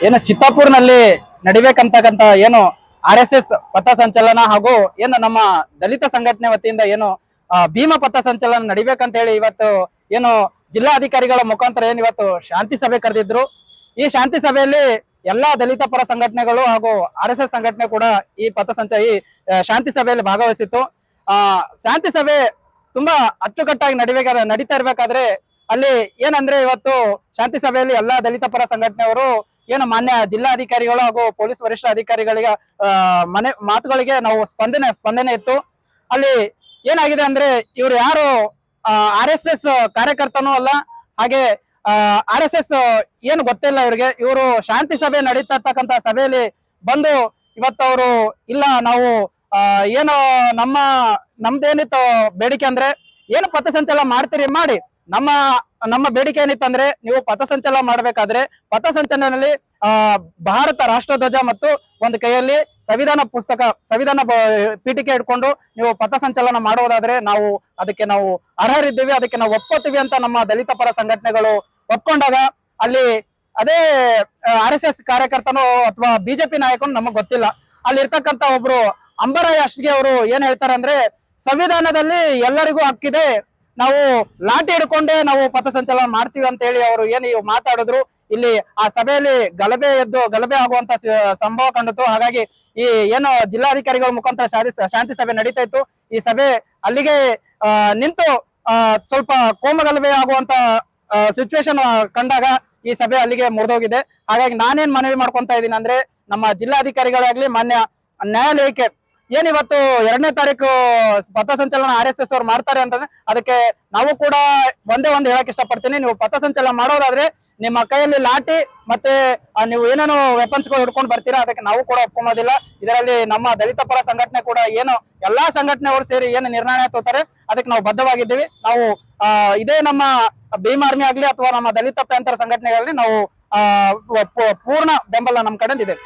ಏನು ಚಿತ್ತಾಪುರ್ನಲ್ಲಿ ನಡಿಬೇಕಂತಕ್ಕಂತ ಏನು R S S ಪಥಸಂಚಲನ ಹಾಗೂ ಏನು ನಮ್ಮ ದಲಿತ ಸಂಘಟನೆ ವತಿಯಿಂದ ಏನು ಭೀಮ ಪಥಸಂಚಲನ ನಡಿಬೇಕಂತ ಹೇಳಿ ಇವತ್ತು ಏನು ಜಿಲ್ಲಾಧಿಕಾರಿಗಳ ಮುಖಾಂತರ ಏನು ಇವತ್ತು ಶಾಂತಿ ಸಭೆ ಕರೆದಿದ್ರು. ಈ ಶಾಂತಿ ಸಭೆಯಲ್ಲಿ ಎಲ್ಲಾ ದಲಿತ ಪರ ಸಂಘಟನೆಗಳು ಹಾಗೂ ಆರ್ ಎಸ್ ಎಸ್ ಸಂಘಟನೆ ಕೂಡ ಈ ಪಥಸಂಚ ಈ ಶಾಂತಿ ಸಭೆಯಲ್ಲಿ ಭಾಗವಹಿಸಿತ್ತು. ಆ, ಶಾಂತಿ ಸಭೆ ತುಂಬಾ ಅಚ್ಚುಕಟ್ಟಾಗಿ ನಡಿಬೇಕಾದ್ರೆ ನಡೀತಾ ಇರ್ಬೇಕಾದ್ರೆ ಅಲ್ಲಿ ಏನಂದ್ರೆ ಇವತ್ತು ಶಾಂತಿ ಸಭೆಯಲ್ಲಿ ಎಲ್ಲಾ ದಲಿತ ಪರ ಸಂಘಟನೆಯವರು ಏನು ಮಾನ್ಯ ಜಿಲ್ಲಾಧಿಕಾರಿಗಳು ಹಾಗೂ ಪೊಲೀಸ್ ವರಿಷ್ಠ ಅಧಿಕಾರಿಗಳಿಗೆ ಮನೆ, ಮಾತುಗಳಿಗೆ ನಾವು ಸ್ಪಂದನೆ ಸ್ಪಂದನೆ ಇತ್ತು. ಅಲ್ಲಿ ಏನಾಗಿದೆ ಅಂದ್ರೆ ಇವ್ರು ಯಾರು ಆರ್ ಎಸ್ ಎಸ್ ಕಾರ್ಯಕರ್ತನೂ ಅಲ್ಲ, ಹಾಗೆ ಆರ್ ಎಸ್ ಎಸ್ ಏನು ಗೊತ್ತಿಲ್ಲ ಇವ್ರಿಗೆ. ಇವರು ಶಾಂತಿ ಸಭೆ ನಡೀತಾ ಇರ್ತಕ್ಕಂತ ಸಭೆಯಲ್ಲಿ ಬಂದು ಇವತ್ತು ಅವರು, ಇಲ್ಲ ನಾವು ಏನು ನಮ್ಮ, ನಮ್ದೇನಿತ್ತು ಬೇಡಿಕೆ ಅಂದ್ರೆ, ಏನು ಪಥಸಂಚಲನ ಮಾಡ್ತೀರಿ, ಮಾಡಿ. ನಮ್ಮ ನಮ್ಮ ಬೇಡಿಕೆ ಏನಿತ್ತಂದ್ರೆ ನೀವು ಪಥಸಂಚಲನ ಮಾಡಬೇಕಾದ್ರೆ ಪಥಸಂಚಲನದಲ್ಲಿ ಆ, ಭಾರತ ರಾಷ್ಟ್ರಧ್ವಜ ಮತ್ತು ಒಂದು ಕೈಯಲ್ಲಿ ಸಂವಿಧಾನ ಪುಸ್ತಕ, ಸಂವಿಧಾನ ಪೀಠಿಕೆ ಇಟ್ಕೊಂಡು ನೀವು ಪಥಸಂಚಲನ ಮಾಡುವುದಾದ್ರೆ ನಾವು ಅದಕ್ಕೆ ನಾವು ಅರ್ಹರಿದ್ದೀವಿ, ಅದಕ್ಕೆ ನಾವು ಒಪ್ಕೋತೀವಿ ಅಂತ ನಮ್ಮ ದಲಿತ ಪರ ಸಂಘಟನೆಗಳು ಒಪ್ಕೊಂಡಾಗ ಅಲ್ಲಿ ಅದೇ ಆರ್ ಎಸ್ ಎಸ್ ಕಾರ್ಯಕರ್ತನೋ ಅಥವಾ ಬಿಜೆಪಿ ನಾಯಕನು ನಮಗ್ ಗೊತ್ತಿಲ್ಲ. ಅಲ್ಲಿ ಇರ್ತಕ್ಕಂತ ಒಬ್ರು ಅಂಬರಾಯ ಅಷ್ಟಿಗೆ ಅವರು ಏನ್ ಹೇಳ್ತಾರೆ ಅಂದ್ರೆ ಸಂವಿಧಾನದಲ್ಲಿ ಎಲ್ಲರಿಗೂ ಹಕ್ಕಿದೆ ನಾವು ಲಾಠಿ ಹಿಡ್ಕೊಂಡೇ ನಾವು ಪಥಸಂಚಲನ ಮಾಡ್ತೀವಿ ಅಂತ ಹೇಳಿ ಅವರು ಏನು ಮಾತಾಡಿದ್ರು. ಇಲ್ಲಿ ಆ ಸಭೆಯಲ್ಲಿ ಗಲಭೆ ಎದ್ದು ಗಲಭೆ ಆಗುವಂತ ಸಂಭವ ಕಂಡಿತು ಹಾಗಾಗಿ ಈ ಏನು ಜಿಲ್ಲಾಧಿಕಾರಿಗಳ ಮುಖಾಂತರ ಶಾಂತಿ ಸಭೆ ನಡೀತಾ ಇತ್ತು. ಈ ಸಭೆ ಅಲ್ಲಿಗೆ ನಿಂತು ಸ್ವಲ್ಪ ಕೋಮಗಲಭೆ ಆಗುವಂತ ಸಿಚುವೇಶನ್ ಕಂಡಾಗ ಈ ಸಭೆ ಅಲ್ಲಿಗೆ ಮುರಿದೋಗಿದೆ. ಹಾಗಾಗಿ ನಾನೇನ್ ಮನವಿ ಮಾಡ್ಕೊಂತ ಇದ್ದೀನಿ ಅಂದ್ರೆ ನಮ್ಮ ಜಿಲ್ಲಾಧಿಕಾರಿಗಳಾಗ್ಲಿ, ಮಾನ್ಯ ನ್ಯಾಯಾಲಯಕ್ಕೆ ಏನ್ ಇವತ್ತು ಎರಡನೇ ತಾರೀಕು ಪಥಸಂಚಲನ ಆರ್ ಎಸ್ ಎಸ್ ಅವ್ರು ಮಾಡ್ತಾರೆ ಅಂತಂದ್ರೆ ಅದಕ್ಕೆ ನಾವು ಕೂಡ ಒಂದೇ ಒಂದು ಹೇಳಕ್ ಇಷ್ಟಪಡ್ತೀನಿ. ನೀವು ಪಥಸಂಚಲನ ಮಾಡೋದಾದ್ರೆ ನಿಮ್ಮ ಕೈಯಲ್ಲಿ ಲಾಠಿ ಮತ್ತೆ ನೀವು ಏನೇನು ವೆಪನ್ಸ್ಗಳು ಹಿಡ್ಕೊಂಡು ಬರ್ತೀರಾ, ಅದಕ್ಕೆ ನಾವು ಕೂಡ ಒಪ್ಕೊಂಬೋದಿಲ್ಲ ಇದರಲ್ಲಿ ನಮ್ಮ ದಲಿತ ಪರ ಸಂಘಟನೆ ಕೂಡ ಏನು ಎಲ್ಲಾ ಸಂಘಟನೆಯವರು ಸೇರಿ ಏನು ನಿರ್ಣಯ ತಗೋತಾರೆ ಅದಕ್ಕೆ ನಾವು ಬದ್ಧವಾಗಿದ್ದೀವಿ. ನಾವು ಇದೇ ನಮ್ಮ ಭೀಮ್ ಆರ್ಮಿ ಆಗ್ಲಿ ಅಥವಾ ನಮ್ಮ ದಲಿತ ಪ್ಯಾಂತರ ಸಂಘಟನೆಗಳಲ್ಲಿ ನಾವು ಪೂರ್ಣ ಬೆಂಬಲ ನಮ್ಮ ಕಡೆಯಿಂದ ಇದೆ.